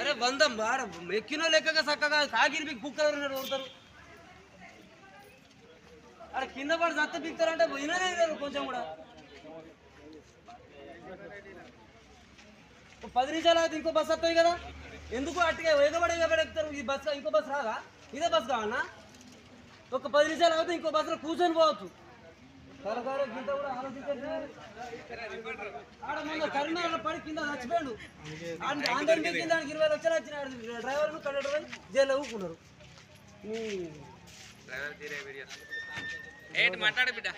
అరే వందం బార ఎక్కినో లెక్కగా చక్కగా సాగిరి బిగ్ కుక్కలు ఓడతారు అరే కింద పడి సత్త బిక్తారంటే వినలే కొంచెం కూడా. పది నిమిషాలు అయితే ఇంకో బస్సు వస్తుంది కదా? ఎందుకు అట్టుగా వేగబడి ఎగబడెక్తారు ఈ బస్సు ఇంకో బస్సు రాదా? ఇదే బస్సు కావాలన్నా ఒక పది నిమిషాలు అయితే ఇంకో బస్సులో కూర్చొని పోవచ్చు. సరకారు గింత కూడా ఆలోచించండి ఆడ మొన్న కరీంనగర్ పడి కింద చచ్చిపోయాడు. ఆంధ్ర కింద ఇరవై లక్షలు వచ్చినాడు డ్రైవర్ కండక్టర్ జైల్లో ఏంటి మాట్లాడు బిడ్డ.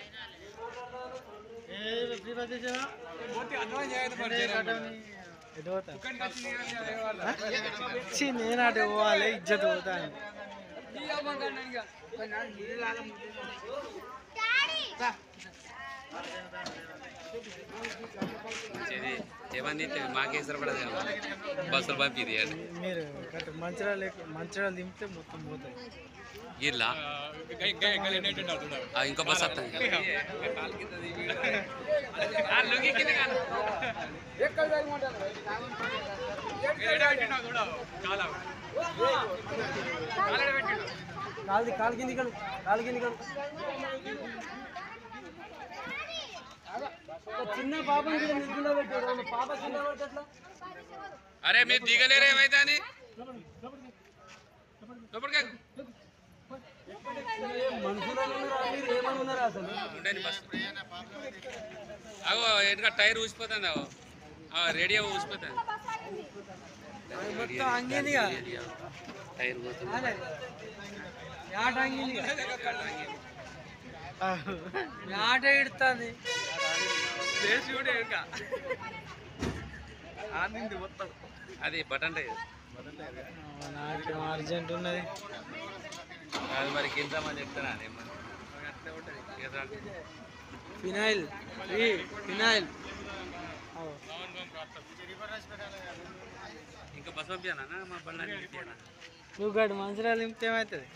నేను అటు పోవాలి ఇజ్జత్ పోతాను ఏమని మాకే సరిపడదు బస్సులు పంపిది మీరు మంచిరాలు మంచిరాలు దింపితే మొత్తం పోతాయి. గిర్లా ఆ, ఇంకో బస్ వస్తుంది కాలు కాలు కింది కాలు కాలు కింది కాలు చిన్న పాపని నిద్రలో పెట్టాడు పాప చిన్న పడితే అరే మీరు దిగలేరు ఏమైతే అని మనుషులు అగో ఎందుకంటే టైర్ ఊసిపోతుంది రేడియో ఊసిపోతుంది. టైర్ పోతుంది. యాట ఇడుతుంది అది బటన్ టైర్. నాకు అర్జెంట్ ఉన్నది. అది మరి కిందమని చెప్తానా ఏమన్నా కదా. ఫినాయిల్. ఫినాయిల్. ఇంకా బస్ పంపించానా మా బండి నువ్వు గడు మంచిరాలు నింపితే ఏమవుతుంది